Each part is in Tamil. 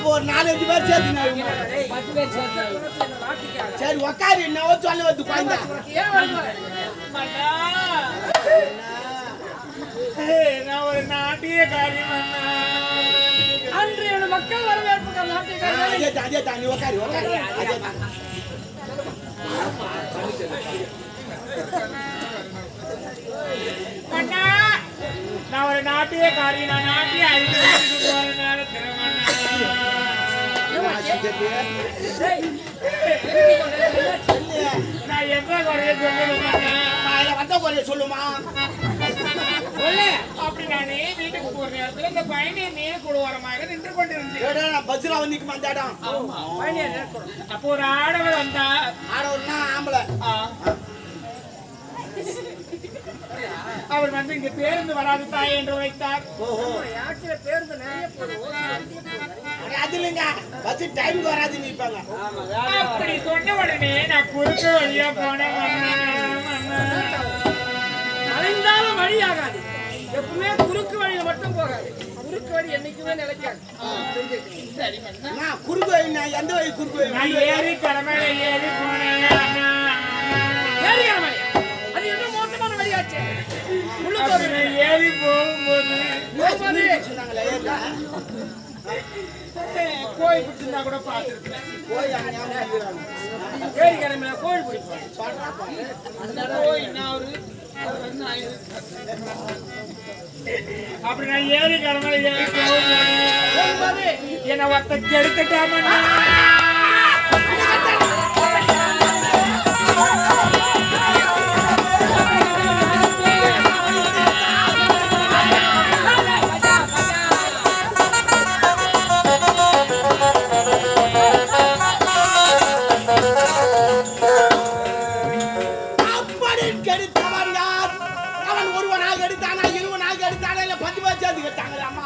சேர்த்து நான் பத்து பேர் சேர்த்தாங்க. சரி உக்காரு என்னவோ சொல்ல வந்து குழந்தை? நான் ஒரு நாட்டிய காரியம் அன்று எனது மக்கள் வரவேற்பு நாட்டுக்காரர்கள் அதே தான்? அதே தான் நீ உக்காரு உக்காரு. அதே தான் அண்ணா நான் ஒரு நாட்டிய காரியம் நான் நாட்டிய நேரத்தில் நான் எந்த குறைய சொல்லணும் காலையில வந்த குறைய சொல்லுமா அப்படி நானே வீட்டுக்கு போற நேரத்துல இந்த பையனை நீர் கொடுவாரமாக நின்று கொண்டிருந்தேன் ஏடா, நான் பஸ்ல வந்து நிக்க மாட்டாடா அப்போ ஒரு ஆடவர் வந்தா ஆடவர்னா ஆம்பளை அவர் வந்து இங்க பேருந்து வராது தாய் என்று வைத்தார் ஓஹோ யாக்கிற பேருந்து நிறைய போடுவோம் அட, அது இல்லைங்க. பஸ் டைமுக்கு வராது நிப்பாங்க அப்படி சொன்ன உடனே நான் குறுக்க வழியா போனேன். அலைந்தாலும் வழியாகாது எப்பவுமே குறுக்கு வழியில மட்டும் போகாது. குறுக்கு வழி என்னைக்குமே நிலைக்காது. அண்ணா, குறுக்கு வழி நான் எந்த வழி குறுக்கு வழி? நான் ஏறி கடமையில ஏறி போனேன். அண்ணா. ஏறிக்கிற ஏறி போகும்போது. கோயில் பிடிச்சிருந்தா கூட பார்த்துருக்கேன். ஏறிக்கிற மேல கோயில் பிடிப்போம் அந்த கோயில் நான் ஒரு. அப்படி நான் ஏறி கடமையில ஏறி போகும்போது என்னை ஒருத்த கெடுத்துட்டாமண்ணா நாக்கு எடுத்தானா எடுத்தானா நாக்கு எடுத்தானா இல்ல பத்து பேர் சேர்ந்து கெடுத்தாங்களாமா?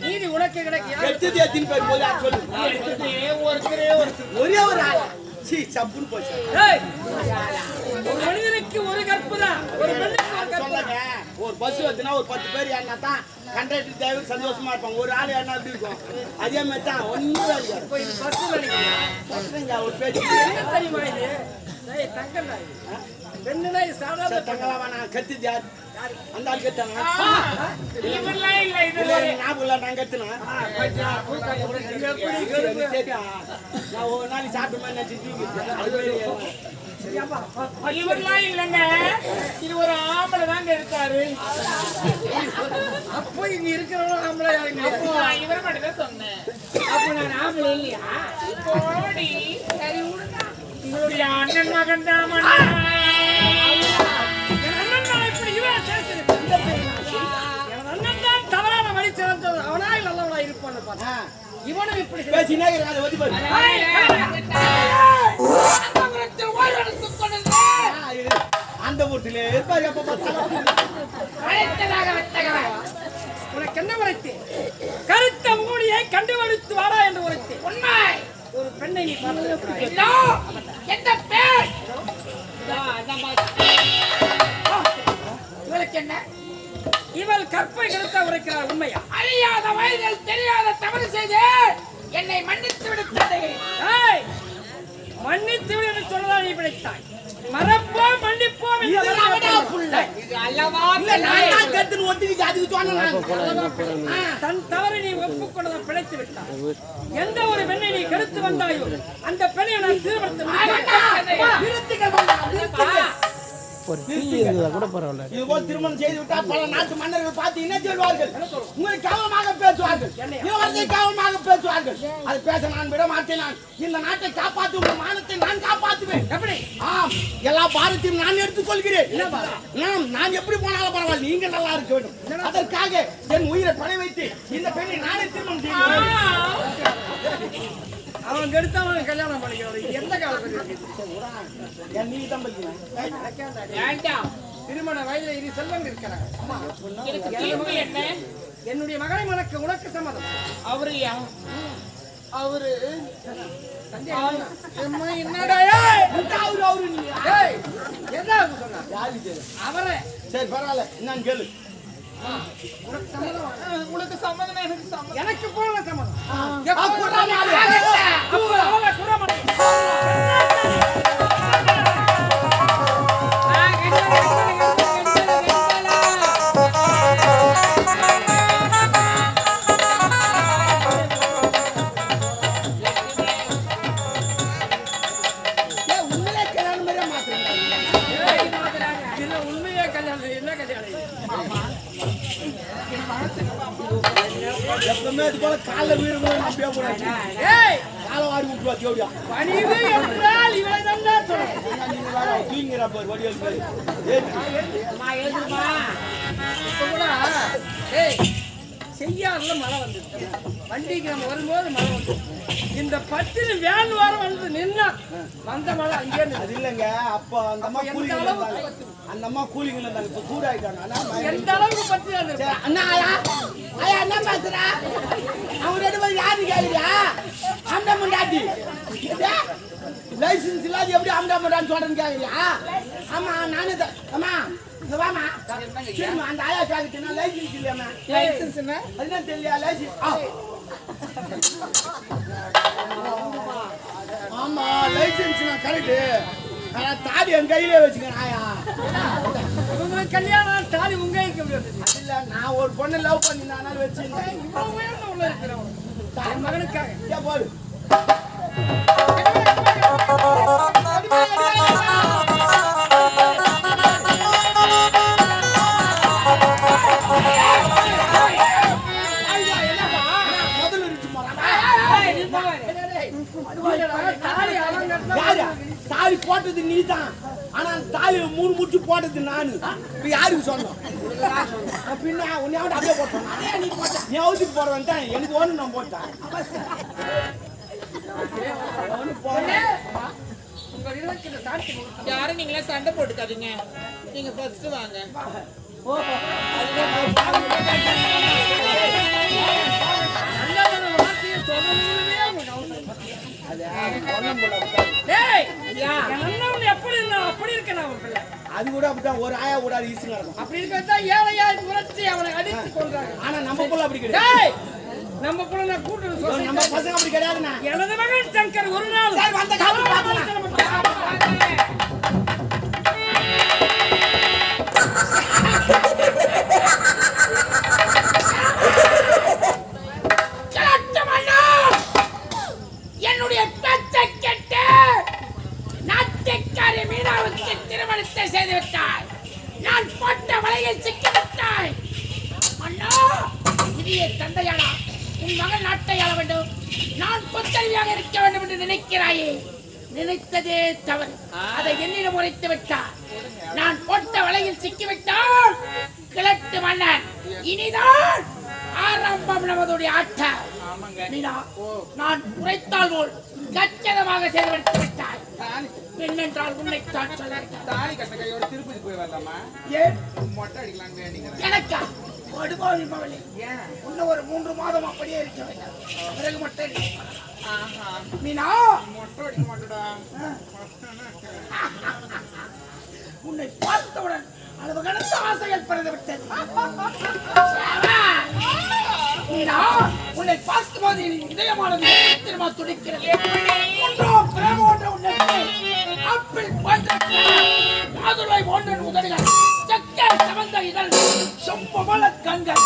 நீதி உனக்கு கிடைக்கும் கெட்டது எத்தின்னு போய் போது சொல்லு. ஒருத்தரே ஒரே ஒரு ஆள். சீ சப்புன்னு போச்சு. ஒரு மனிதனுக்கு ஒரு கற்பு தான் ஒரு பெண்ணுக்கு ஒரு பஸ் வருதுன்னா ஒரு பத்து பேர் ஏறினா தான் கண்டக்டர் டிரைவர் சந்தோஷமா இருப்பாங்க. ஒரு ஆள் ஏறினா எப்படி இருக்கும்? அதே மாதிரி தான் ஒன்றும் பஸ் நினைக்கிறேன் ஒரு பேச்சு. தெரியுமா இது? இது. பெண்ணுனா சரி, தங்கலாம் வேணாம் கத்து யார்? அந்த ஆள் கத்தாங்க இவெல்லாம் இல்ல இது ஞாபகம் இல்லை நான் கத்துனேன்? நான் ஒரு நாளைக்கு சாப்பிட்ட மாதிரி நினைச்சு இவரெல்லாம் இல்லைங்க. இது ஒரு ஆம்பளை தாங்க இருக்காரு. அப்போ இங்க இருக்கிறவங்க ஆம்பளை நான் இவரை மட்டும் தான் சொன்னேன். அப்போ நான் ஆம்பளை இல்லையா? போடி சரி விடுங்க உங்களுடைய அண்ணன் மகன் தான் தவறான வழி சிறந்தது? அவனா நல்லவனா இருப்பான்னு பார்த்தா இவனும் இப்படி. பேசினே அந்த வீட்டுல இருப்பாரு எப்ப பார்த்தாலும். உனக்கு என்ன உரைத்து? கருத்த மூடியை கண்டுபிடித்து வாடா என்று உரைத்து. உண்மை. ஒரு பெண்ணை நீ பார்த்து எந்த பேர் இவளுக்கு என்ன இவள் கற்பை கருத்த உரைக்கிறார் உண்மையா? அறியாத வயதில் தெரியாத தவறு செய்து என்னை மன்னித்து விடுத்தது ஏய், மன்னித்து விடு என்று சொல்லலாம் நீ பிழைத்தாய். மறப்போம் மன்னிப்போம் தான் தவறை நீ ஒப்புக்கொண்டதை பிழைத்து விட்டாய். எந்த ஒரு பெண்ணை நீ கருத்து வந்தாயோ அந்த பெண்ணை நான் திருமணத்தை. ஒரு டீ இருக்குதா கூட பரவாயில்ல. இது போல் திருமணம் செய்து விட்டால் பல நாட்டு மன்னர்கள் பார்த்து என்ன சொல்வார்கள்? உங்களை கவனமாக பேசுவார்கள். இளவரசை கவனமாக பேசுவார்கள். அது பேச நான் விட மாட்டேன் நான். இந்த நாட்டை காப்பாற்றி உங்கள் மானத்தை நான் காப்பாற்றுவேன். எப்படி? ஆம். எல்லா பாரத்தையும் நான் எடுத்துக்கொள்கிறேன். நாம் நான் எப்படி போனாலும் பரவாயில்ல. நீங்க நல்லா இருக்க வேண்டும். அதற்காக என் உயிரை பணை வைத்து இந்த பெண்ணை நானே திருமணம் செய்கிறேன். அவன் கெடுத்து அவன் கல்யாணம் பண்ணிக்கிறான். எந்த காலத்துல திருமண வயதுல இரு செல்வங்க இருக்கிறாங்க என்னுடைய மகளை மனக்கு உனக்கு சம்மதம். அவரு அவரு? என்னடா? அவரு அவரு ஏய், என்ன சொன்னா? அவரே. சரி பரவாயில்ல. என்னன்னு கேளு. உனக்கு சம்மதம்? உனக்கு சம்மதம் எனக்கு சம்மதம். எனக்கு போன சம்மதம்? எப்பவுமே இது போல ஏய், காலை வாரி பணிவு என்றால் இவளை தான் தூங்கிறா பாரு பாரு மழை வந்துருச்சு வண்டிக்கு நம்ம வரும்போது மழை வந்து இந்த பத்திரி வேன் வாரம் வந்து நின்னா வந்த மழை அங்கே அது இல்லைங்க. அப்ப அந்த அம்மா இருந்தாங்க. அந்த அம்மா கூலிங்க இருந்தாங்க. இப்ப சூடாயிட்டாங்க. ஆனா மழை- எந்த அளவுக்கு பத்தி அந்த சரி, அண்ணா ஆயா. ஆயா என்ன பேசுற? அவங்க ரெண்டு பேரும் யாரு கேக்குறியா அம்டா முண்டாட்டி. லைசன்ஸ் இல்லாத எப்படி அம்டா முண்டான்னு சொல்றேன்னு கேக்குறியா ஆமா நானே தான் அம்மா இங்க வாமா சரிம்மா, அந்த ஆயா கேக்குதுன்னா லைசன்ஸ் இல்லையாம்மா? லைசன்ஸ் என்ன? அதுதான் தெரியல லைசன்ஸ். ஆமா லைசன்ஸ் நான் கரெக்டு ஆனா தாடி என் கையிலே வச்சுக்கிறேன் ஆயா உங்களுக்கு கல்யாணம் தாலி உங்க கைக்கு இல்ல நான் ஒரு பொண்ணு லவ் பண்ணி வச்சிருந்தேன் இவ்வளவு உயர்ந்த உள்ள இருக்கிறவன். என் மகனுக்காக. ஏன் போடு. நீ தான் ஆனா அந்த தாலி மூணு முட்டு போட்டது நானு. இப்ப யாருக்கு சொன்னோம்? பின்ன உன்னை அவன் அப்படியே போட்டான். நீ அவுத்துக்கு போறவன் தான் எனக்கு ஒண்ணு நான் போட்டேன். யாரும் நீங்களே சண்டை போட்டுக்காதீங்க. நீங்க ஃபர்ஸ்ட் வாங்க. நல்லதான எப்படி இருந்தான் அப்படி இருக்கேன் அவன் பிள்ளை. அது கூட அப்படித்தான் ஒரு ஆயா கூட ஈஸி நடக்கும் அப்படி இருக்கா ஏழையா உரத்தி அவனை அடித்து கொண்டாங்க ஆனா நம்ம புள்ள அப்படி கிடையாது. டேய் நம்ம கூட நான் கூட்டு நம்ம பசங்க அப்படி கிடையாதுண்ணா. எனது மகன் சங்கர் ஒரு நாள் வந்த வேண்டும். நான் புத்தறிவியாக இருக்க வேண்டும் என்று நினைக்கிறாயே. நினைத்ததே தவறு. அதை என்னிடம் உரைத்து விட்டார். நான் போட்ட வலையில் சிக்கிவிட்டால் கிழட்டு மன்னன். இனிதான் ஆரம்பம் நமதுடைய ஆட்டம் நான் உரைத்தால் போல் கச்சிதமாக செயல்படுத்தி விட்டாய். என்னென்றால் உன்னைத்தான் சொல்ல தாலி கட்ட கையோட திருப்பதி போய் வரலாமா? ஏன்? மொட்டை வேண்டிக்கிறேன். எனக்கா? படுபாவி மகளே. இன்னும் ஒரு மூன்று மாதம் அப்படியே இருக்க வேண்டும் பிறகு மட்டும் மீனா? உன்னை பார்த்தவுடன் அளவு கடந்த ஆசைகள் பிறந்து விட்டது. மீனா உன்னை பார்க்கும்போது இதயமானது திரும்ப துடிக்கிறது? ஒன்றோ பிரமோன்ற உன்னை ஆப்பிள் போன்ற மாதுளை போன்ற செம்பமல கண்கள்